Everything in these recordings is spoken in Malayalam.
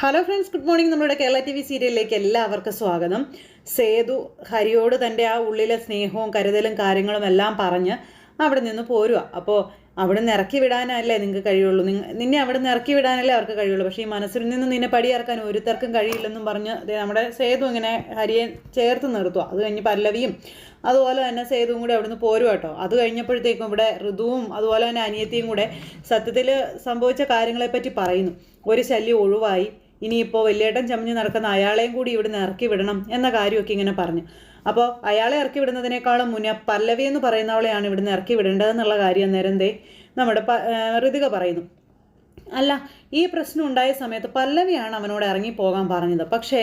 ഹലോ ഫ്രണ്ട്സ് ഗുഡ് മോർണിംഗ് നമ്മുടെ കേരള ടി വി സീരിയലിലേക്ക് എല്ലാവർക്കും സ്വാഗതം. സേതു ഹരിയോട് തന്റെ ആ ഉള്ളിലെ സ്നേഹവും കരുതലും കാര്യങ്ങളും എല്ലാം പറഞ്ഞ് അവിടെ നിന്ന് പോരുക അപ്പോൾ അവിടെ നിന്ന് ഇറക്കി വിടാനല്ലേ നിങ്ങൾക്ക് കഴിയുള്ളൂ. നിന്നെ അവിടെ നിന്ന് ഇറക്കി വിടാനല്ലേ അവർക്ക് കഴിയുള്ളൂ. പക്ഷേ ഈ മനസ്സിൽ നിന്ന് നിന്നെ പടിയിറക്കാൻ ഒരുത്തർക്കും കഴിയില്ലെന്നും പറഞ്ഞ് നമ്മുടെ സേതു ഇങ്ങനെ ഹരിയെ ചേർത്ത് നിർത്തുക അത് കഴിഞ്ഞ് പല്ലവിയും അതുപോലെ തന്നെ സേതുവും കൂടെ അവിടുന്ന് പോരും കേട്ടോ. അത് കഴിഞ്ഞപ്പോഴത്തേക്കും ഇവിടെ ഋതുവും അതുപോലെ തന്നെ അനിയത്തിയും കൂടെ സത്യത്തിൽ സംഭവിച്ച കാര്യങ്ങളെപ്പറ്റി പറയുന്നു. ഒരു ശല്യം ഒഴിവായി. ഇനിയിപ്പോൾ വലിയേട്ടൻ ചമഞ്ഞ് നടക്കുന്ന അയാളെയും കൂടി ഇവിടുന്ന് ഇറക്കി വിടണം എന്ന കാര്യമൊക്കെ ഇങ്ങനെ പറഞ്ഞു. അപ്പോൾ അയാളെ ഇറക്കി വിടുന്നതിനേക്കാളും മുന്നേ പല്ലവി എന്ന് പറയുന്നവളെയാണ് ഇവിടുന്ന് ഇറക്കി വിടേണ്ടതെന്നുള്ള കാര്യം നേരം ദേ നമ്മുടെ ഋതിക പറയുന്നു. അല്ല ഈ പ്രശ്നം ഉണ്ടായ സമയത്ത് പല്ലവിയാണ് അവനോട് ഇറങ്ങി പോകാൻ പറഞ്ഞത്. പക്ഷേ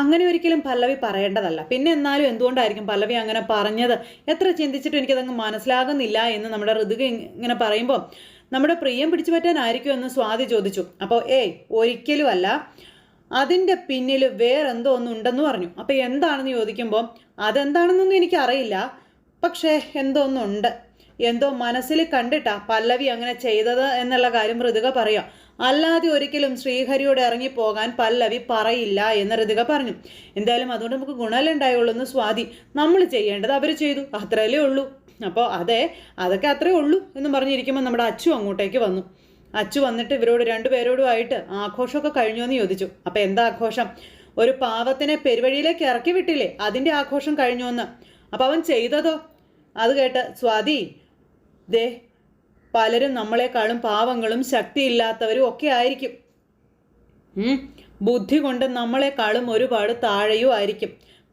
അങ്ങനെ ഒരിക്കലും പല്ലവി പറയേണ്ടതല്ല. പിന്നെ എന്നാലും എന്തുകൊണ്ടായിരിക്കും പല്ലവി അങ്ങനെ പറഞ്ഞത്? എത്ര ചിന്തിച്ചിട്ടും എനിക്കതങ്ങ് മനസ്സിലാകുന്നില്ല എന്ന് നമ്മുടെ ഋതുക ഇങ്ങനെ പറയുമ്പോൾ നമ്മുടെ പ്രിയം പിടിച്ചു പറ്റാനായിരിക്കും എന്ന് സ്വാതി ചോദിച്ചു. അപ്പോൾ ഏയ് ഒരിക്കലും അല്ല അതിന്റെ പിന്നിൽ വേറെന്തോ ഒന്നുണ്ടെന്ന് പറഞ്ഞു. അപ്പോൾ എന്താണെന്ന് ചോദിക്കുമ്പോൾ അതെന്താണെന്നൊന്നും എനിക്കറിയില്ല. പക്ഷേ എന്തോ ഒന്നുണ്ട് എന്തോ മനസ്സിൽ കണ്ടിട്ടാ പല്ലവി അങ്ങനെ ചെയ്തത് എന്നുള്ള കാര്യം ഋതുക പറയാം അല്ലാതെ ഒരിക്കലും ശ്രീഹരിയോട് ഇറങ്ങി പോകാൻ പല്ലവി പറയില്ല എന്ന് ഋതുക പറഞ്ഞു. എന്തായാലും അതുകൊണ്ട് നമുക്ക് ഗുണമല്ലേ ഉണ്ടായുള്ളൂ എന്ന് സ്വാതി. നമ്മൾ ചെയ്യേണ്ടത് അവർ ചെയ്തു. അത്രയല്ലേ ഉള്ളൂ. അപ്പോൾ അതെ അതൊക്കെ അത്രേ ഉള്ളൂ എന്ന് പറഞ്ഞിരിക്കുമ്പോൾ നമ്മുടെ അച്ചു അങ്ങോട്ടേക്ക് വന്നു. അച്ചു വന്നിട്ട് ഇവരോട് രണ്ടുപേരോടുമായിട്ട് ആഘോഷമൊക്കെ കഴിഞ്ഞോ എന്ന് ചോദിച്ചു. അപ്പോൾ എന്താ ആഘോഷം? ഒരു പാവത്തിനെ പെരുവഴിയിലേക്ക് ഇറക്കി വിട്ടില്ലേ? അതിന്റെ ആഘോഷം കഴിഞ്ഞു എന്ന്. അപ്പോൾ അവൻ ചെയ്തതോ? അത് കേട്ട് സ്വാതി ദേ പലരും നമ്മളെക്കാളും പാവങ്ങളും ശക്തിയില്ലാത്തവരും ഒക്കെ ആയിരിക്കും. ബുദ്ധി കൊണ്ട് നമ്മളെക്കാളും ഒരുപാട് താഴെയും ആയിരിക്കും.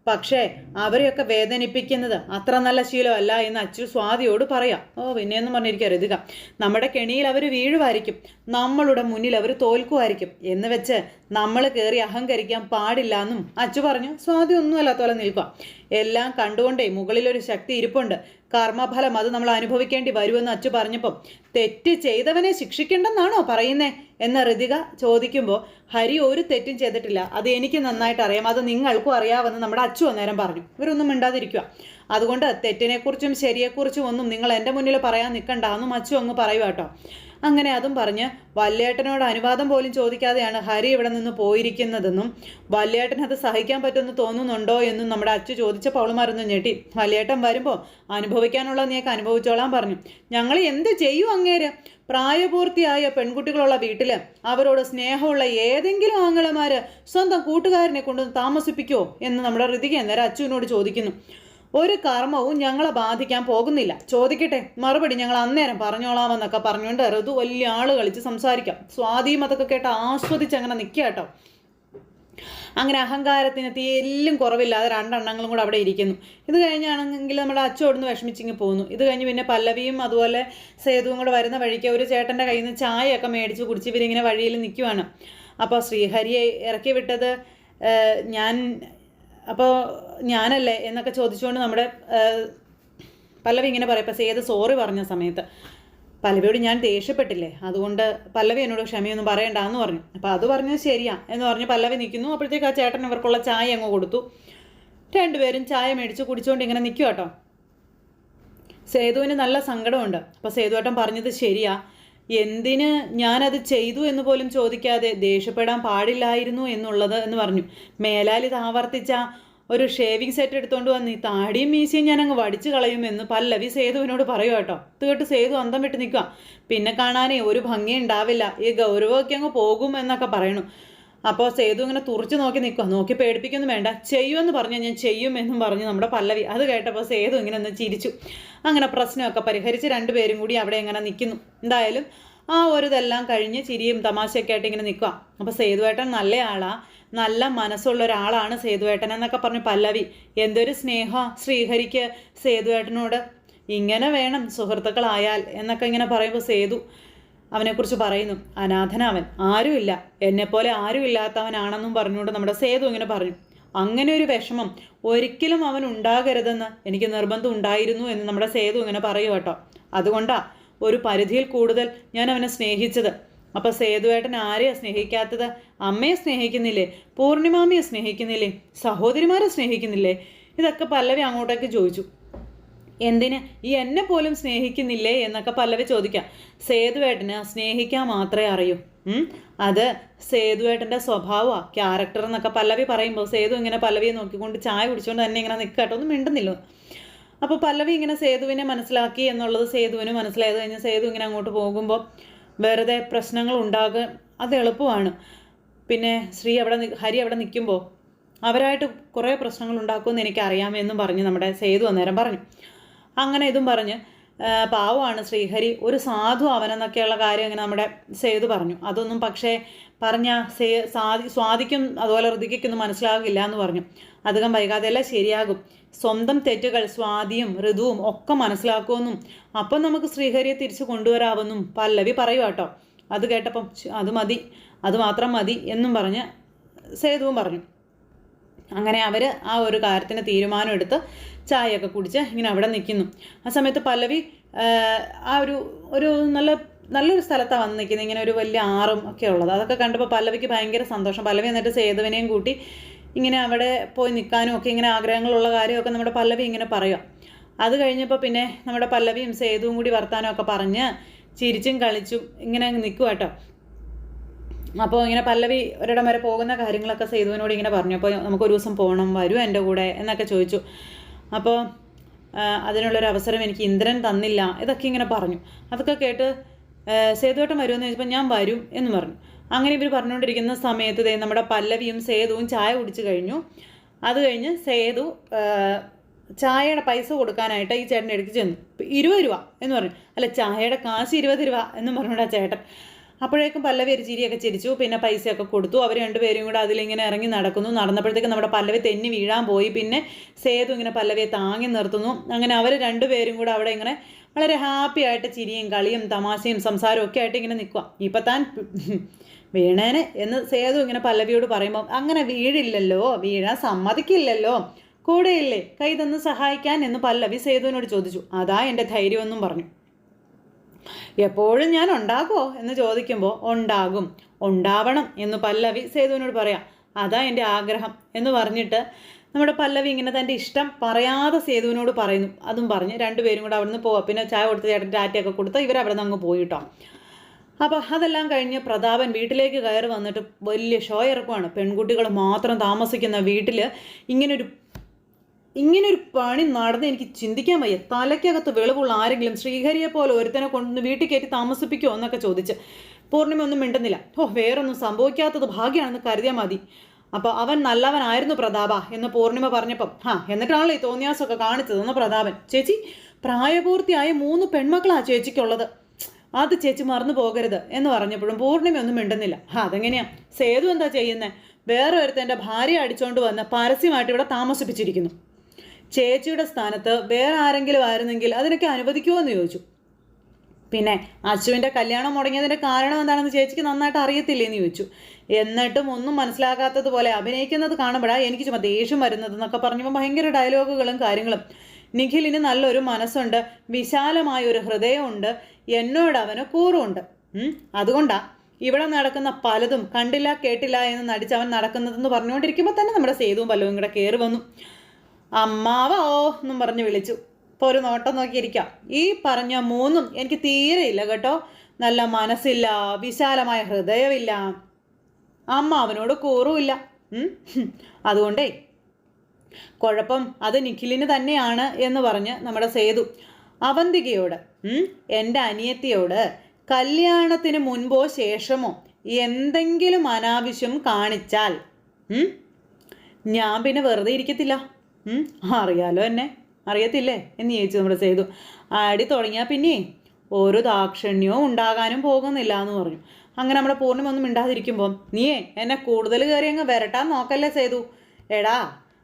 പക്ഷേ അവരെയൊക്കെ വേദനിപ്പിക്കുന്നത് അത്ര നല്ല ശീലമല്ല എന്ന് അച്ചു സ്വാതിയോട് പറയാം. ഓ പിന്നെയെന്ന് പറഞ്ഞിരിക്കുക രതിക. നമ്മുടെ കെണിയിൽ അവർ വീഴുമായിരിക്കും. നമ്മളുടെ മുന്നിൽ അവർ തോൽക്കുമായിരിക്കും. എന്ന് വെച്ച് നമ്മൾ കയറി അഹങ്കരിക്കാൻ പാടില്ല എന്നും അച്ചു പറഞ്ഞു. സ്വാതി ഒന്നുമല്ലാത്തോലെ നിൽക്കുക എല്ലാം കണ്ടുകൊണ്ടേ മുകളിലൊരു ശക്തി ഇരിപ്പുണ്ട്. കർമ്മഫലം അത് നമ്മൾ അനുഭവിക്കേണ്ടി വരുമെന്ന് അച്ചു പറഞ്ഞപ്പം തെറ്റ് ചെയ്തവനെ ശിക്ഷിക്കേണ്ടെന്നാണോ പറയുന്നേ? എന്ന ഋതിക ചോദിക്കുമ്പോൾ ഹരി ഒരു തെറ്റും ചെയ്തിട്ടില്ല. അത് എനിക്ക് നന്നായിട്ട് അറിയാം. അത് നിങ്ങൾക്കും അറിയാമെന്ന് നമ്മുടെ അച്ചു അന്നേരം പറഞ്ഞു. ഇവരൊന്നും മിണ്ടാതിരിക്കുക അതുകൊണ്ട് തെറ്റിനെക്കുറിച്ചും ശരിയെക്കുറിച്ചും ഒന്നും നിങ്ങൾ എന്റെ മുന്നിൽ പറയാൻ നിൽക്കണ്ട എന്ന് മച്ചു അങ്ങ് പറയുക കേട്ടോ. അങ്ങനെ അതും പറഞ്ഞ് വല്യേട്ടനോട് അനുവാദം പോലും ചോദിക്കാതെയാണ് ഹരി ഇവിടെ നിന്ന് പോയിരിക്കുന്നതെന്നും വല്യേട്ടൻ അത് സഹിക്കാൻ പറ്റുമെന്ന് തോന്നുന്നുണ്ടോ എന്നും നമ്മുടെ അച്ചു ചോദിച്ച പൗളുമാരൊന്നും ഞെട്ടി. വല്യേട്ടൻ വരുമ്പോൾ അനുഭവിക്കാനുള്ള നീയൊക്കെ അനുഭവിച്ചോളാം പറഞ്ഞു. ഞങ്ങൾ എന്ത് ചെയ്യും അങ്ങേര്? പ്രായപൂർത്തിയായ പെൺകുട്ടികളുള്ള വീട്ടിൽ അവരോട് സ്നേഹമുള്ള ഏതെങ്കിലും ആങ്ങളമാർ സ്വന്തം കൂട്ടുകാരനെ കൊണ്ടുവന്ന് താമസിപ്പിക്കുമോ എന്ന് നമ്മുടെ ഋതിക അന്നേരം അച്ചുവിനോട് ചോദിക്കുന്നു. ഒരു കർമ്മവും ഞങ്ങളെ ബാധിക്കാൻ പോകുന്നില്ല. ചോദിക്കട്ടെ മറുപടി ഞങ്ങൾ അന്നേരം പറഞ്ഞോളാമെന്നൊക്കെ പറഞ്ഞുകൊണ്ട് ഋതു വലിയ ആൾ കളിച്ച് സംസാരിക്കാം. സ്വാധീനം അതൊക്കെ കേട്ട് ആസ്വദിച്ച് അങ്ങനെ നിൽക്കുക കേട്ടോ. അങ്ങനെ അഹങ്കാരത്തിന് തീരെല്ലാം കുറവില്ലാതെ രണ്ടെണ്ണങ്ങളും കൂടെ അവിടെ ഇരിക്കുന്നു. ഇത് കഴിഞ്ഞാണെങ്കിൽ നമ്മുടെ അച്ചോടുന്ന് വിഷമിച്ചിങ്ങ് പോകുന്നു ഇത് കഴിഞ്ഞ് പിന്നെ പല്ലവിയും അതുപോലെ സേതുവും കൂടെ വരുന്ന വഴിക്ക് ഒരു ചേട്ടന്റെ കയ്യിൽ നിന്ന് ചായയൊക്കെ മേടിച്ച് കുടിച്ച് ഇവരിങ്ങനെ വഴിയിൽ നിൽക്കുവാണ്. അപ്പോൾ ശ്രീഹരിയെ ഇറക്കി വിട്ടത് ഞാൻ അപ്പോൾ ഞാനല്ലേ എന്നൊക്കെ ചോദിച്ചുകൊണ്ട് നമ്മുടെ പല്ലവി ഇങ്ങനെ പറയും പക്ഷേ ഏത് സോറി പറഞ്ഞ സമയത്ത്? പല്ലവിയോട് ഞാൻ ദേഷ്യപ്പെട്ടില്ലേ? അതുകൊണ്ട് പല്ലവി എന്നോട് ക്ഷമയൊന്നും പറയണ്ട എന്ന് പറഞ്ഞു. അപ്പോൾ അത് പറഞ്ഞത് ശരിയാ എന്ന് പറഞ്ഞ് പല്ലവി നിൽക്കുന്നു. അപ്പോഴത്തേക്ക് ആ ചേട്ടൻ ഇവർക്കുള്ള ചായ അങ്ങ് കൊടുത്തു. രണ്ടുപേരും ചായ മേടിച്ച് കുടിച്ചുകൊണ്ട് ഇങ്ങനെ നിൽക്കുക കേട്ടോ സേതുവിന് നല്ല സങ്കടമുണ്ട്. അപ്പോൾ സേതുവേട്ടൻ പറഞ്ഞത് ശരിയാ. എന്തിന് ഞാനത് ചെയ്തു എന്ന് പോലും ചോദിക്കാതെ ദേഷ്യപ്പെടാൻ പാടില്ലായിരുന്നു എന്നുള്ളത് എന്ന് പറഞ്ഞു. മേലാൽ ഇത് ആവർത്തിച്ച ഒരു ഷേവിംഗ് സെറ്റ് എടുത്തുകൊണ്ട് വന്ന് ഈ താടിയും മീശയും ഞാൻ അങ്ങ് വടിച്ചു കളയുമെന്ന് പല്ലവി സേതുവിനോട് പറയൂ കേട്ടോ. ഇത് കേട്ട് സേതു അന്തം വിട്ട് നിൽക്കുക പിന്നെ കാണാനേ ഒരു ഭംഗി ഉണ്ടാവില്ല ഈ ഗൗരവമൊക്കെ അങ്ങ് പോകും എന്നൊക്കെ പറയണു. അപ്പോൾ സേതു ഇങ്ങനെ തുറച്ചു നോക്കി നിൽക്കുക നോക്കി പേടിപ്പിക്കൊന്നും വേണ്ട. ചെയ്യുമെന്ന് പറഞ്ഞാൽ ഞാൻ ചെയ്യും എന്നും പറഞ്ഞു നമ്മുടെ പല്ലവി. അത് കേട്ടപ്പോൾ സേതു ഇങ്ങനെ ഒന്ന് ചിരിച്ചു. അങ്ങനെ പ്രശ്നമൊക്കെ പരിഹരിച്ച് രണ്ടുപേരും കൂടി അവിടെ ഇങ്ങനെ നിൽക്കുന്നു എന്തായാലും ആ ഒരു ഇതെല്ലാം കഴിഞ്ഞ് ചിരിയും തമാശയൊക്കെ ആയിട്ട് ഇങ്ങനെ നിൽക്കുക അപ്പോൾ സേതുവേട്ടൻ നല്ല ആളാ. നല്ല മനസ്സുള്ള ഒരാളാണ് സേതുവേട്ടൻ എന്നൊക്കെ പറഞ്ഞു പല്ലവി. എന്തൊരു സ്നേഹ ശ്രീഹരിക്ക് സേതുവേട്ടനോട്. ഇങ്ങനെ വേണം സുഹൃത്തുക്കളായാൽ എന്നൊക്കെ ഇങ്ങനെ പറയുമ്പോൾ സേതു അവനെക്കുറിച്ച് പറയുന്നു അനാഥനവൻ ആരുമില്ല. എന്നെപ്പോലെ ആരുമില്ലാത്തവനാണെന്നും പറഞ്ഞുകൊണ്ട് നമ്മുടെ സേതു ഇങ്ങനെ പറഞ്ഞു. അങ്ങനെ ഒരു വിഷമം ഒരിക്കലും അവൻ ഉണ്ടാകരുതെന്ന് എനിക്ക് നിർബന്ധം ഉണ്ടായിരുന്നു എന്ന് നമ്മുടെ സേതു ഇങ്ങനെ പറയൂ കേട്ടോ. അതുകൊണ്ടാ ഒരു പരിധിയിൽ കൂടുതൽ ഞാൻ അവനെ സ്നേഹിച്ചത്. അപ്പോൾ സേതുവേട്ടൻ ആരെയാ സ്നേഹിക്കാത്തത്? അമ്മയെ സ്നേഹിക്കുന്നില്ലേ? പൂർണിമാമിയെ സ്നേഹിക്കുന്നില്ലേ? സഹോദരിമാരെ സ്നേഹിക്കുന്നില്ലേ? ഇതൊക്കെ പല്ലവി അങ്ങോട്ടേക്ക് ചോദിച്ചു. എന്തിന്? ഈ എന്നെ പോലും സ്നേഹിക്കുന്നില്ലേ എന്നൊക്കെ പല്ലവി ചോദിക്കാം. സേതുവേട്ടന് സ്നേഹിക്കാൻ മാത്രമേ അറിയൂ. അത് സേതുവേട്ടന്റെ സ്വഭാവമാണ് ക്യാരക്ടർ എന്നൊക്കെ പല്ലവി പറയുമ്പോൾ സേതു ഇങ്ങനെ പല്ലവിയെ നോക്കിക്കൊണ്ട് ചായ കുടിച്ചുകൊണ്ട് തന്നെ ഇങ്ങനെ നിൽക്കട്ടെ ഒന്നും മിണ്ടുന്നില്ല. അപ്പോൾ പല്ലവി ഇങ്ങനെ സേതുവിനെ മനസ്സിലാക്കി എന്നുള്ളത് സേതുവിന് മനസ്സിലായത് കഴിഞ്ഞ് സേതു ഇങ്ങനെ അങ്ങോട്ട് പോകുമ്പോൾ വെറുതെ പ്രശ്നങ്ങൾ ഉണ്ടാകുക അത് എളുപ്പമാണ്. പിന്നെ ശ്രീ അവിടെ ഹരി അവിടെ നിൽക്കുമ്പോൾ അവരായിട്ട് കുറേ പ്രശ്നങ്ങൾ ഉണ്ടാക്കുമെന്ന് എനിക്കറിയാമെന്നും പറഞ്ഞ് നമ്മുടെ സേതു അന്നേരം പറഞ്ഞു. അങ്ങനെ ഇതും പറഞ്ഞ് പാവമാണ് ശ്രീഹരി ഒരു സാധു അവനെന്നൊക്കെയുള്ള കാര്യം ഇങ്ങനെ നമ്മുടെ സേതു പറഞ്ഞു. അതൊന്നും പക്ഷേ പറഞ്ഞ സേ സാധി സ്വാധിക്കും അതുപോലെ ഋതിക്കൊന്നും മനസ്സിലാകില്ല എന്ന് പറഞ്ഞു. അധികം വൈകാതെ എല്ലാം ശരിയാകും. സ്വന്തം തെറ്റുകൾ സ്വാതിയും ഋതുവും ഒക്കെ മനസ്സിലാക്കുമെന്നും അപ്പം നമുക്ക് ശ്രീഹരിയെ തിരിച്ചു കൊണ്ടുവരാമെന്നും പല്ലവി പറയുക കേട്ടോ അത് കേട്ടപ്പം "ശ്ശ്, അത് മതി അത് മാത്രം മതി എന്നും പറഞ്ഞ് സേതുവും പറഞ്ഞു. അങ്ങനെ അവർ ആ ഒരു കാര്യത്തിന് തീരുമാനം എടുത്ത് ചായയൊക്കെ കുടിച്ച് ഇങ്ങനെ അവിടെ നിൽക്കുന്നു. ആ സമയത്ത് പല്ലവി ആ, ആ ഒരു ഒരു നല്ല നല്ലൊരു സ്ഥലത്താണ് വന്ന് നിൽക്കുന്നത്. ഇങ്ങനെ ഒരു വലിയ ആറും ഒക്കെ ഉള്ളത്. അതൊക്കെ കണ്ടപ്പോൾ പല്ലവിക്ക് ഭയങ്കര സന്തോഷം. പല്ലവി എന്നിട്ട് സേതുവിനെയും കൂട്ടി ഇങ്ങനെ അവിടെ പോയി നിൽക്കാനും ഒക്കെ ഇങ്ങനെ ആഗ്രഹങ്ങളുള്ള കാര്യമൊക്കെ നമ്മുടെ പല്ലവി ഇങ്ങനെ പറയുക. അത് കഴിഞ്ഞപ്പോൾ പിന്നെ നമ്മുടെ പല്ലവിയും സേതുവും കൂടി വർത്താനമൊക്കെ പറഞ്ഞ് ചിരിച്ചും കളിച്ചും ഇങ്ങനെ നിൽക്കുക കേട്ടോ അപ്പോൾ ഇങ്ങനെ പല്ലവി ഒരിടം വരെ പോകുന്ന കാര്യങ്ങളൊക്കെ സേതുവിനോട് ഇങ്ങനെ പറഞ്ഞു. അപ്പോൾ നമുക്ക് ഒരു ദിവസം പോകണം വരൂ എന്റെ കൂടെ എന്നൊക്കെ ചോദിച്ചു. അപ്പോൾ അതിനുള്ളൊരു അവസരം എനിക്ക് ഇന്ദ്രൻ തന്നില്ല ഇതൊക്കെ ഇങ്ങനെ പറഞ്ഞു. അതൊക്കെ കേട്ട് സേതുവേട്ടൻ വരുമെന്ന് ചോദിച്ചപ്പോൾ ഞാൻ വരും എന്ന് പറഞ്ഞു. അങ്ങനെ ഇവർ പറഞ്ഞുകൊണ്ടിരിക്കുന്ന സമയത്ത് ദേ നമ്മുടെ പല്ലവിയും സേതുവും ചായ കുടിച്ചു കഴിഞ്ഞു. അത് കഴിഞ്ഞ് സേതു ചായയുടെ പൈസ കൊടുക്കാനായിട്ട് ഈ ചേട്ടന്റെ അടുത്ത് ചെന്നു. ഇരുപത് രൂപ എന്ന് പറഞ്ഞു. അല്ല ചായയുടെ കാശ് ഇരുപത് രൂപ എന്ന് പറഞ്ഞുകൊണ്ട് ആ ചേട്ടൻ. അപ്പോഴേക്കും പല്ലവി ഒരു ചിരിയൊക്കെ ചിരിച്ചു പിന്നെ പൈസയൊക്കെ കൊടുത്തു. അവർ രണ്ടുപേരും കൂടെ അതിലിങ്ങനെ ഇറങ്ങി നടക്കുന്നു. നടന്നപ്പോഴത്തേക്കും നമ്മുടെ പല്ലവി തെന്നി വീഴാൻ പോയി. പിന്നെ സേതു ഇങ്ങനെ പല്ലവിയെ താങ്ങി നിർത്തുന്നു. അങ്ങനെ അവർ രണ്ടുപേരും കൂടെ അവിടെ ഇങ്ങനെ വളരെ ഹാപ്പി ആയിട്ട് ചിരിയും കളിയും തമാശയും സംസാരവും ഒക്കെ ആയിട്ട് ഇങ്ങനെ നിൽക്കുക ഇപ്പം താൻ വീണേനെ എന്ന് സേതു ഇങ്ങനെ പല്ലവിയോട് പറയുമ്പോൾ അങ്ങനെ വീഴില്ലല്ലോ വീഴാൻ സമ്മതിക്കില്ലല്ലോ. കൂടെയില്ലേ? കൈ തന്ന് സഹായിക്കാൻ എന്ന് പല്ലവി സേതുവിനോട് ചോദിച്ചു. അതാ എന്റെ ധൈര്യമെന്നും പറഞ്ഞു. എപ്പോഴും ഞാൻ ഉണ്ടാകുമോ എന്ന് ചോദിക്കുമ്പോൾ ഉണ്ടാകും ഉണ്ടാവണം എന്ന് പല്ലവി സേതുവിനോട് പറയാം. അതാ എന്റെ ആഗ്രഹം എന്ന് പറഞ്ഞിട്ട് നമ്മുടെ പല്ലവി ഇങ്ങനെ തന്റെ ഇഷ്ടം പറയാതെ സേതുവിനോട് പറയുന്നു. അതും പറഞ്ഞ് രണ്ടുപേരും കൂടെ അവിടുന്ന് പോവാം. പിന്നെ ചായ കൊടുത്ത് ചേട്ടൻ ടാറ്റയൊക്കെ കൊടുത്ത് ഇവർ അവിടെ നിന്ന് അങ്ങ് പോയിട്ടോ. അപ്പോൾ അതെല്ലാം കഴിഞ്ഞ് പ്രതാപൻ വീട്ടിലേക്ക് കയറി വന്നിട്ട് വലിയ ഷോ ഇറക്കുവാണ്. പെൺകുട്ടികൾ മാത്രം താമസിക്കുന്ന വീട്ടിൽ ഇങ്ങനൊരു ഇങ്ങനൊരു പണി നടന്ന് എനിക്ക് ചിന്തിക്കാൻ വയ്യ. തലയ്ക്കകത്ത് വെളിവുള്ള ആരെങ്കിലും ശ്രീഹരിയെ പോലെ ഒരുത്തനെ കൊണ്ടുവന്ന് വീട്ടിൽ കയറ്റി താമസിപ്പിക്കുമോ എന്നൊക്കെ ചോദിച്ച്. പൂർണിമ ഒന്നും മിണ്ടുന്നില്ല. ഓ വേറൊന്നും സംഭവിക്കാത്തത് ഭാഗ്യമാണെന്ന് കരുതിയാൽ മതി. അപ്പോൾ അവൻ നല്ലവനായിരുന്നു പ്രതാപ എന്ന് പൂർണിമ പറഞ്ഞപ്പം ഹാ എന്നിട്ടാണല്ലോ ഈ തോന്നിയാസമൊക്കെ കാണിച്ചതെന്ന് പ്രതാപൻ. ചേച്ചി പ്രായപൂർത്തിയായ മൂന്ന് പെൺമക്കളാ ചേച്ചിക്കുള്ളത്. അത് ചേച്ചി മറന്നു പോകരുത് എന്ന് പറഞ്ഞപ്പോഴും പൂർണിമ ഒന്നും മിണ്ടുന്നില്ല. അതെങ്ങനെയാ? സേതു എന്താ ചെയ്യുന്നത് വേറെ ഒരുത്തന്റെ ഭാര്യ അടിച്ചുകൊണ്ട് വന്ന് പരസ്യമായിട്ട് ഇവിടെ താമസിപ്പിച്ചിരിക്കുന്നു. ചേച്ചിയുടെ സ്ഥാനത്ത് വേറെ ആരെങ്കിലും ആയിരുന്നെങ്കിൽ അതിനൊക്കെ അനുവദിക്കുമോ എന്ന് ചോദിച്ചു. പിന്നെ അച്ചുവിന്റെ കല്യാണം മുടങ്ങിയതിന്റെ കാരണം എന്താണെന്ന് ചേച്ചിക്ക് നന്നായിട്ട് അറിയത്തില്ലേ എന്ന് ചോദിച്ചു. എന്നിട്ടും ഒന്നും മനസ്സിലാകാത്തതുപോലെ അഭിനയിക്കുന്നത് കാണുമ്പോഴാണ് എനിക്ക് ചുമ ദേഷ്യം വരുന്നത് എന്നൊക്കെ പറഞ്ഞപ്പോൾ ഭയങ്കര ഡയലോഗുകളും കാര്യങ്ങളും. നിഖിലിന് നല്ലൊരു മനസ്സുണ്ട് വിശാലമായ ഒരു ഹൃദയമുണ്ട് എന്നോട് അവന് കൂറുണ്ട്. അതുകൊണ്ടാണ് അതുകൊണ്ടാ ഇവിടെ നടക്കുന്ന പലതും കണ്ടില്ല കേട്ടില്ല എന്ന് നടിച്ച് അവൻ നടക്കുന്നതെന്ന് പറഞ്ഞുകൊണ്ടിരിക്കുമ്പോൾ തന്നെ നമ്മുടെ സേതുവും പല്ലവും കൂടെ കയറി വന്നു. അമ്മാവോ എന്നും പറഞ്ഞ് വിളിച്ചു. ഇപ്പോൾ ഒരു നോട്ടം നോക്കിയിരിക്കാം. ഈ പറഞ്ഞ മൂന്നും എനിക്ക് തീരെ ഇല്ല കേട്ടോ. നല്ല മനസ്സില്ല വിശാലമായ ഹൃദയമില്ല. അമ്മ അവനോട് കൂറുമില്ല. അതുകൊണ്ടേ കുഴപ്പം അത് നിഖിലിന് തന്നെയാണ് എന്ന് പറഞ്ഞ് നമ്മുടെ സേതു അവന്തികയോട് എന്റെ അനിയത്തിയോട് കല്യാണത്തിന് മുൻപോ ശേഷമോ എന്തെങ്കിലും അനാവശ്യം കാണിച്ചാൽ ഞാൻ പിന്നെ വെറുതെ ഇരിക്കത്തില്ല. അറിയാലോ എന്നെ. അറിയത്തില്ലേ? എന്ന് ചോദിച്ചു നമ്മുടെ സേതു. അടി തുടങ്ങിയാൽ പിന്നെ ഒരു ദാക്ഷിണ്യവും ഉണ്ടാകാനും പോകുന്നില്ല എന്ന് പറഞ്ഞു. അങ്ങനെ നമ്മുടെ പൂർണിമ ഒന്നും മിണ്ടാതിരിക്കുമ്പോൾ നീയേ എന്നെ കൂടുതൽ കയറി അങ്ങ് വരട്ടാൻ നോക്കല്ലേ സേതു? എടാ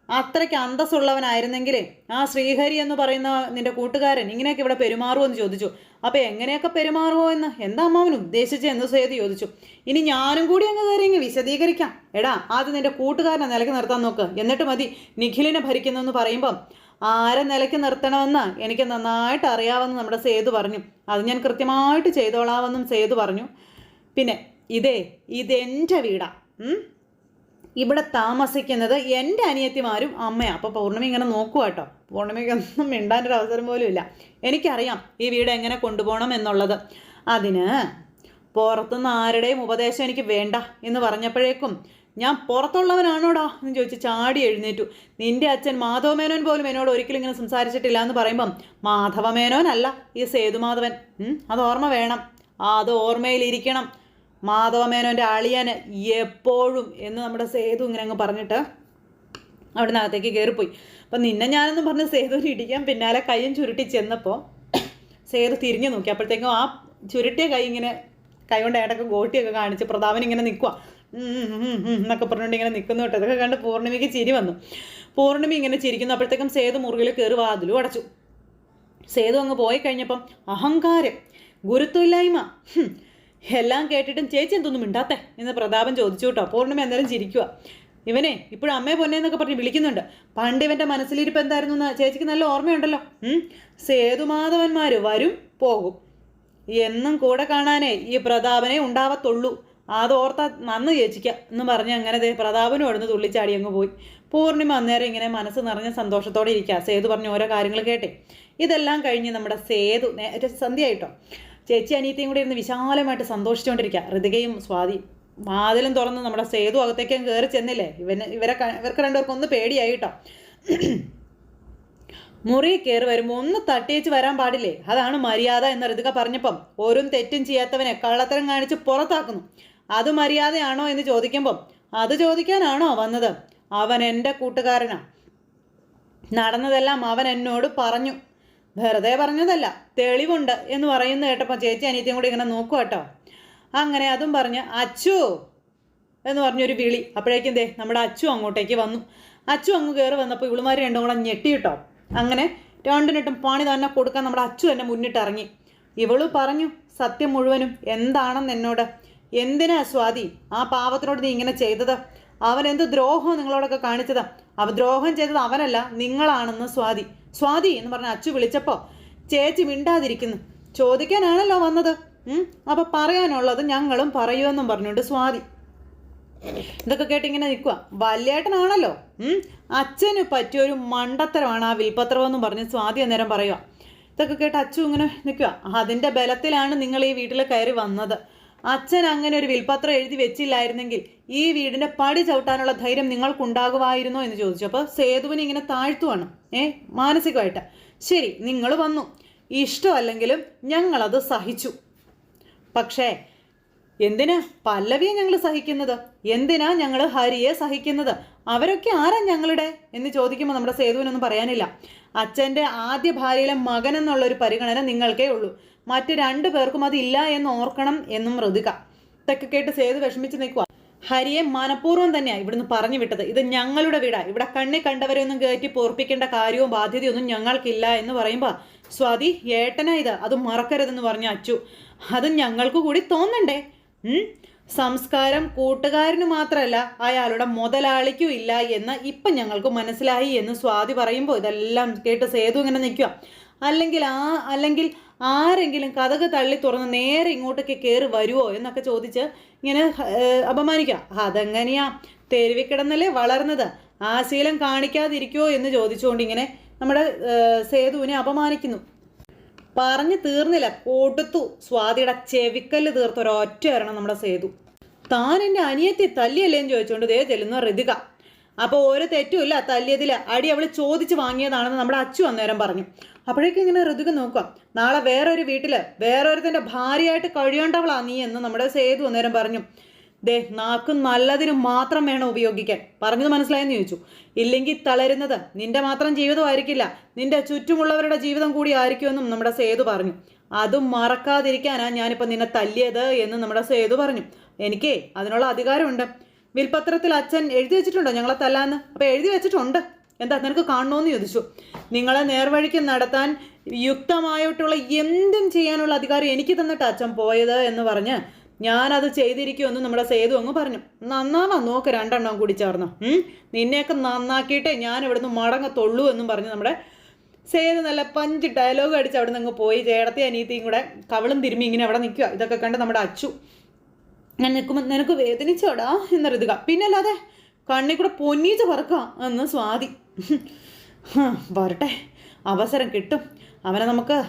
അത്രയ്ക്ക് അന്തസ്സുള്ളവനായിരുന്നെങ്കിൽ ആ ശ്രീഹരി എന്ന് പറയുന്ന നിന്റെ കൂട്ടുകാരൻ ഇങ്ങനെയൊക്കെ ഇവിടെ പെരുമാറുമെന്ന് ചോദിച്ചു. അപ്പോൾ എങ്ങനെയൊക്കെ പെരുമാറുമോ എന്ന്? എന്താ അമ്മാവൻ ഉദ്ദേശിച്ച് എന്ന് സേതു ചോദിച്ചു. ഇനി ഞാനും കൂടി അങ്ങ് കയറി ഇങ്ങ് വിശദീകരിക്കാം. എടാ ആദ്യം നിന്റെ കൂട്ടുകാരനെ നിലയ്ക്ക് നിർത്താൻ നോക്ക്. എന്നിട്ട് മതി നിഖിലിനെ ഭരിക്കുന്നെന്ന് പറയുമ്പം ആരെ നിലയ്ക്ക് നിർത്തണമെന്ന് എനിക്ക് നന്നായിട്ട് അറിയാമെന്ന് നമ്മുടെ സേതു പറഞ്ഞു. അത് ഞാൻ കൃത്യമായിട്ട് ചെയ്തോളാമെന്നും സേതു പറഞ്ഞു. പിന്നെ ഇതേ ഇതെന്റെ വീടാ. ഉം? ഇവിടെ താമസിക്കുന്നത് എന്റെ അനിയത്തിമാരും അമ്മയാണ് അപ്പോൾ പൗർണമി ഇങ്ങനെ നോക്കുക കേട്ടോ പൗർണമിക്കൊന്നും മിണ്ടാനൊരു അവസരം പോലും ഇല്ല. എനിക്കറിയാം ഈ വീട് എങ്ങനെ കൊണ്ടുപോകണം എന്നുള്ളത്. അതിന് പുറത്തുനിന്ന് ആരുടെയും ഉപദേശം എനിക്ക് വേണ്ട എന്ന് പറഞ്ഞപ്പോഴേക്കും ഞാൻ പുറത്തുള്ളവനാണോടാ എന്ന് ചോദിച്ച് ചാടി എഴുന്നേറ്റു. നിന്റെ അച്ഛൻ മാധവമേനോൻ പോലും എന്നോട് ഒരിക്കലും ഇങ്ങനെ സംസാരിച്ചിട്ടില്ല എന്ന് പറയുമ്പം മാധവമേനോനല്ല ഈ സേതുമാധവൻ. അത് ഓർമ്മ വേണം. അത് ഓർമ്മയിലിരിക്കണം. മാധവമേനോന്റെ അളിയന് എപ്പോഴും എന്ന് നമ്മുടെ സേതു ഇങ്ങനെ അങ്ങ് പറഞ്ഞിട്ട് അവിടെ നിന്നകത്തേക്ക് കയറിപ്പോയി. അപ്പം നിന്നെ ഞാനെന്ന് പറഞ്ഞ് സേതുവിന് ഇടിക്കാൻ പിന്നാലെ കൈയും ചുരുട്ടി ചെന്നപ്പോൾ സേതു തിരിഞ്ഞു നോക്കി. അപ്പോഴത്തേക്കും ആ ചുരുട്ടിയ കൈ ഇങ്ങനെ കൈ കൊണ്ട് ഏടൊക്കെ ഗോട്ടിയൊക്കെ കാണിച്ച് പ്രതാപൻ ഇങ്ങനെ നിൽക്കുക എന്നൊക്കെ പറഞ്ഞുകൊണ്ട് ഇങ്ങനെ നിൽക്കുന്നു കേട്ടോ. ഇതൊക്കെ കണ്ട് പൂർണിമയ്ക്ക് ചിരി വന്നു. പൂർണിമ ഇങ്ങനെ ചിരിക്കുന്നു. അപ്പോഴത്തേക്കും സേതു മുറിയിൽ കയറി വാതിലും അടച്ചു. സേതു അങ്ങ് പോയി കഴിഞ്ഞപ്പം അഹങ്കാരം ഗുരുത്വമില്ലായ്മ. എല്ലാം കേട്ടിട്ടും ചേച്ചി എന്തൊന്നും മിണ്ടാത്തേ? എന്ന് പ്രതാപൻ ചോദിച്ചു കേട്ടോ പൂർണിമ എന്തായാലും ചിരിക്കുക ഇവനെ ഇപ്പോഴും അമ്മയെ പൊന്നെ എന്നൊക്കെ പറഞ്ഞ് വിളിക്കുന്നുണ്ട്. പണ്ട് ഇവന്റെ മനസ്സിലിരിപ്പ് എന്തായിരുന്നു എന്ന് ചേച്ചിക്ക് നല്ല ഓർമ്മയുണ്ടല്ലോ. സേതുമാധവന്മാർ വരും പോകും. എന്നും കൂടെ കാണാനേ ഈ പ്രതാപനെ ഉണ്ടാവത്തുള്ളൂ. അതോർത്ത നന്ന് ചേച്ചിക്ക എന്ന് പറഞ്ഞ് അങ്ങനെ പ്രതാപനും അവിടുന്ന് തുള്ളിച്ചാടി അങ്ങ് പോയി. പൂർണിമ അന്നേരം ഇങ്ങനെ മനസ്സ് നിറഞ്ഞ സന്തോഷത്തോടെ ഇരിക്കുക സേതു പറഞ്ഞ ഓരോ കാര്യങ്ങൾ കേട്ടെ. ഇതെല്ലാം കഴിഞ്ഞ് നമ്മുടെ സേതു നേരെ സന്ധ്യയായിട്ടോ? ചേച്ചി അനിയത്തിയും കൂടി ഇരുന്ന് വിശാലമായിട്ട് സന്തോഷിച്ചുകൊണ്ടിരിക്കുക ഋതികയും സ്വാതി വാതിലും തുറന്ന് നമ്മുടെ സേതു അകത്തേക്കും കയറി ചെന്നില്ലേ? ഇവന് ഇവരെ ഇവർക്ക് രണ്ടുപേർക്കും ഒന്ന് പേടിയായി കേട്ടോ മുറി കയറി വരുമ്പോൾ ഒന്ന് തട്ടിയേച്ച് വരാൻ പാടില്ലേ? അതാണ് മര്യാദ എന്ന് ഋതുക പറഞ്ഞപ്പം ഓരോ തെറ്റും ചെയ്യാത്തവനെ കള്ളത്തരം കാണിച്ച് പുറത്താക്കുന്നു. അത് മര്യാദയാണോ എന്ന് ചോദിക്കുമ്പം അത് ചോദിക്കാനാണോ വന്നത്? അവൻ എന്റെ കൂട്ടുകാരനാ. നടന്നതെല്ലാം അവൻ എന്നോട് പറഞ്ഞു. വെറുതെ പറഞ്ഞതല്ല തെളിവുണ്ട് എന്ന് പറയുന്ന കേട്ടപ്പോൾ ചേച്ചി അനിയത്തിയും കൂടി ഇങ്ങനെ നോക്കുക കേട്ടോ. അങ്ങനെ അതും പറഞ്ഞ് അച്ചു എന്ന് പറഞ്ഞൊരു വിളി. അപ്പോഴേക്കും ദേ നമ്മുടെ അച്ചു അങ്ങോട്ടേക്ക് വന്നു. അച്ചു അങ്ങ് കയറി വന്നപ്പോൾ ഇവളുമാർ രണ്ടും കൂടെ ഞെട്ടി കേട്ടോ. അങ്ങനെ രണ്ടിനിട്ടും പണി തന്നെ കൊടുക്കാൻ നമ്മുടെ അച്ചു തന്നെ മുന്നിട്ടിറങ്ങി ഇവൾ പറഞ്ഞു സത്യം മുഴുവനും എന്താണെന്ന് എന്നോട്? എന്തിനാ സ്വാതി ആ പാവത്തിനോട് നീ ഇങ്ങനെ ചെയ്തത്? അവൻ എന്ത് ദ്രോഹം നിങ്ങളോടൊക്കെ കാണിച്ചത്? അവ ദ്രോഹം ചെയ്തത് അവനല്ല നിങ്ങളാണെന്ന് സ്വാതി. സ്വാതി എന്ന് പറഞ്ഞ അച്ചു വിളിച്ചപ്പോൾ ചേച്ചി മിണ്ടാതിരിക്കുന്നു. ചോദിക്കാനാണല്ലോ വന്നത്. ഉം, അപ്പൊ പറയാനുള്ളത് ഞങ്ങളും പറയുമെന്നും പറഞ്ഞുകൊണ്ട് സ്വാതി. ഇതൊക്കെ കേട്ട് ഇങ്ങനെ നിൽക്കുക വല്യേട്ടനാണല്ലോ അച്ഛന് പറ്റിയൊരു മണ്ടത്തരമാണ് ആ വിൽപത്രമെന്നും പറഞ്ഞ് സ്വാതി അന്നേരം പറയുക ഇതൊക്കെ കേട്ട് അച്ചു ഇങ്ങനെ നിൽക്കുക അതിന്റെ ബലത്തിലാണ് നിങ്ങൾ ഈ വീട്ടിൽ കയറി വന്നത്. അച്ഛൻ അങ്ങനെ ഒരു വിൽപത്രം എഴുതി വെച്ചില്ലായിരുന്നെങ്കിൽ ഈ വീടിന്റെ പടി ചവിട്ടാനുള്ള ധൈര്യം നിങ്ങൾക്കുണ്ടാകുമായിരുന്നോ എന്ന് ചോദിച്ചു. അപ്പോൾ സേതുവിനെ ഇങ്ങനെ താഴ്ത്തുവാണ്. ഏ മാനസികമായിട്ട്. ശരി നിങ്ങൾ വന്നു. ഇഷ്ടമല്ലെങ്കിലും ഞങ്ങളത് സഹിച്ചു. പക്ഷേ എന്തിനാ പല്ലവിയെ ഞങ്ങൾ സഹിക്കുന്നത്? എന്തിനാ ഞങ്ങൾ ഹരിയെ സഹിക്കുന്നത്? അവരൊക്കെ ആരാ ഞങ്ങളുടെ? എന്ന് ചോദിക്കുമ്പോൾ നമ്മുടെ സേതുവിനൊന്നും പറയാനില്ല. അച്ഛന്റെ ആദ്യ ഭാര്യയിലെ മകൻ എന്നുള്ള ഒരു പരിഗണന നിങ്ങൾക്കേ ഉള്ളൂ. മറ്റു രണ്ടു പേർക്കും അതില്ല എന്ന് ഓർക്കണം എന്നും ഋതിക ഇതൊക്കെ കേട്ട് സേതു വിഷമിച്ച് നിൽക്കുക ഹരിയെ മനഃപൂർവം തന്നെയാണ് ഇവിടുന്ന് പറഞ്ഞു വിട്ടത്. ഇത് ഞങ്ങളുടെ വീടാ. ഇവിടെ കണ്ണി കണ്ടവരെയൊന്നും കയറ്റി പോർപ്പിക്കേണ്ട കാര്യവും ബാധ്യതയൊന്നും ഞങ്ങൾക്കില്ല എന്ന് പറയുമ്പോൾ സ്വാതി ഏട്ടനാ ഇത്. അത് മറക്കരുതെന്ന് പറഞ്ഞു അച്ചു. അത് ഞങ്ങൾക്ക് കൂടി തോന്നണ്ടേ? സംസ്കാരം കൂട്ടുകാരന് മാത്രമല്ല അയാളുടെ മുതലാളിക്കും ഇല്ല എന്ന് ഇപ്പം ഞങ്ങൾക്ക് മനസ്സിലായി എന്ന് സ്വാതി പറയുമ്പോൾ ഇതെല്ലാം കേട്ട് സേതു ഇങ്ങനെ നിൽക്കുക. അല്ലെങ്കിൽ ആ അല്ലെങ്കിൽ ആരെങ്കിലും കഥക് തള്ളി തുറന്ന് നേരെ ഇങ്ങോട്ടേക്ക് കയറി വരുമോ എന്നൊക്കെ ചോദിച്ച് ഇങ്ങനെ അപമാനിക്കുക. അതെങ്ങനെയാ? തെരുവിക്കിടന്നല്ലേ വളർന്നത്? ആ ശീലം കാണിക്കാതിരിക്കുമോ എന്ന് ചോദിച്ചുകൊണ്ട് ഇങ്ങനെ നമ്മുടെ സേതുവിനെ അപമാനിക്കുന്നു. പറഞ്ഞു തീർന്നില്ല. കൊടുത്തു. സ്വാതിയുടെ ചെവിക്കല്ല് തീർത്ത ഒരൊറ്റ വരണം നമ്മുടെ സേതു. താൻ എന്റെ അനിയത്തി തല്ലിയല്ലേന്ന് ചോദിച്ചുകൊണ്ട് ദേ ചെല്ലുന്ന ഋതിക. അപ്പോൾ ഒരു തെറ്റുമില്ല തല്ലിയതിൽ അടി അവൾ ചോദിച്ച് വാങ്ങിയതാണെന്ന് നമ്മുടെ അച്ചു അന്നേരം പറഞ്ഞു. അപ്പോഴേക്കും ഇങ്ങനെ ഋതുക നോക്കുക. നാളെ വേറൊരു വീട്ടിൽ വേറൊരുത്തന്റെ ഭാര്യയായിട്ട് കഴിയേണ്ടവളാ നീ എന്ന് നമ്മുടെ സേതു അന്നേരം പറഞ്ഞു. ദേ നാക്ക് നല്ലതിന് മാത്രം വേണം ഉപയോഗിക്കാൻ. പറഞ്ഞത് മനസ്സിലായെന്ന് ചോദിച്ചു. ഇല്ലെങ്കിൽ തളരുന്നത് നിന്റെ മാത്രം ജീവിതമായിരിക്കില്ല. നിന്റെ ചുറ്റുമുള്ളവരുടെ ജീവിതം കൂടി ആയിരിക്കുമെന്നും നമ്മുടെ സേതു പറഞ്ഞു. അതും മറക്കാതിരിക്കാനാ ഞാനിപ്പോൾ നിന്നെ തല്ലിയത് എന്ന് നമ്മുടെ സേതു പറഞ്ഞു. എനിക്കേ അതിനുള്ള അധികാരമുണ്ട്. വിൽപത്രത്തിൽ അച്ഛൻ എഴുതി വെച്ചിട്ടുണ്ടോ ഞങ്ങളെ തല്ലാന്ന്? അപ്പോൾ എഴുതി വെച്ചിട്ടുണ്ട്. എന്താ നിനക്ക് കാണണമെന്ന് ചോദിച്ചു. നിങ്ങളെ നേർവഴിക്ക് നടത്താൻ യുക്തമായിട്ടുള്ള എന്തും ചെയ്യാനുള്ള അധികാരം എനിക്ക് തന്നിട്ട് അച്ഛൻ പോയത് എന്ന് പറഞ്ഞ് ഞാനത് ചെയ്തിരിക്കുമെന്ന് നമ്മുടെ സേതു അങ്ങ് പറഞ്ഞു. നന്നാണോ നോക്ക് രണ്ടെണ്ണം കൂടി ചേർന്നു. നിന്നെയൊക്കെ നന്നാക്കിയിട്ടേ ഞാൻ ഇവിടുന്ന് മടങ്ങത്തുള്ളൂ എന്നും പറഞ്ഞ് നമ്മുടെ സേതു നല്ല പഞ്ച് ഡയലോഗ് അടിച്ച് അവിടെ നിന്ന് പോയി. ചേടത്തി അനീത്തിയും കൂടെ കവളും തിരുമ്മി ഇങ്ങനെ അവിടെ നിൽക്കുക ഇതൊക്കെ കണ്ട് നമ്മുടെ അച്ചു ഞാൻ നിൽക്കുമ്പോൾ നിനക്ക് വേദനിച്ചോടാ? എന്ന് ഋതുക പിന്നല്ലാതെ കണ്ണിൽ കൂടെ പൊന്നീച്ച് പറക്കുക എന്ന് സ്വാതി. വരട്ടെ. അവസരം കിട്ടും. അവനെ നമുക്ക്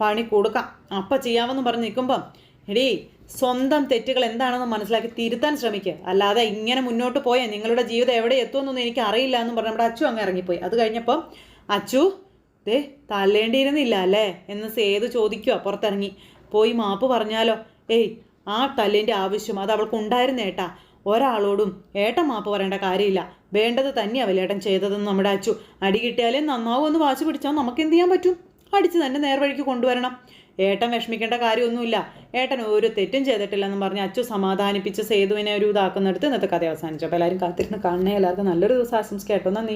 പണി കൊടുക്കാം. അപ്പം ചെയ്യാമെന്ന് പറഞ്ഞ് നിൽക്കുമ്പം എടീ സ്വന്തം തെറ്റുകൾ എന്താണെന്ന് മനസ്സിലാക്കി തിരുത്താൻ ശ്രമിക്കുക. അല്ലാതെ ഇങ്ങനെ മുന്നോട്ട് പോയാൽ നിങ്ങളുടെ ജീവിതം എവിടെ എത്തുമെന്നൊന്നും എനിക്ക് അറിയില്ല എന്ന് പറഞ്ഞ് നമ്മുടെ അച്ചു അങ്ങ് ഇറങ്ങിപ്പോയി. അത് കഴിഞ്ഞപ്പം അച്ചു ദേ തല്ലേണ്ടിയിരുന്നില്ല അല്ലേ? എന്ന് സേതു ചോദിക്കുക പുറത്തിറങ്ങി. പോയി മാപ്പ് പറഞ്ഞാലോ? ഏയ് ആ തല്ലിന്റെ ആവശ്യം അത് അവൾക്ക് ഉണ്ടായിരുന്ന ഏട്ടാ. ഒരാളോടും ഏട്ടൻ മാപ്പ് പറയേണ്ട കാര്യമില്ല. വേണ്ടത് തന്നെയാണ് വലിയേട്ടൻ ചെയ്തതെന്ന് നമ്മുടെ അച്ചു. അടി കിട്ടിയാലേ നന്നാവും ഒന്ന് വാശി പിടിച്ചാൽ നമുക്ക് എന്ത് ചെയ്യാൻ പറ്റും? അടിച്ച് തന്നെ നേർവഴിക്ക് കൊണ്ടുവരണം. ഏട്ടൻ വിഷമിക്കേണ്ട കാര്യമൊന്നുമില്ല. ഏട്ടൻ ഒരു തെറ്റും ചെയ്തിട്ടില്ലെന്ന് പറഞ്ഞ് അച്ചു സമാധാനിപ്പിച്ച് സേതുവിനെ ഒരു ഇതാക്കുന്നിടത്ത് ഇന്നത്തെ കഥ അവസാനിച്ചു. അപ്പോൾ എല്ലാവരും കാത്തിരുന്ന് കാണണേ. എല്ലാവർക്കും നല്ലൊരു ദിവസം ആശംസിക്കാം. കേട്ടോ നന്ദി.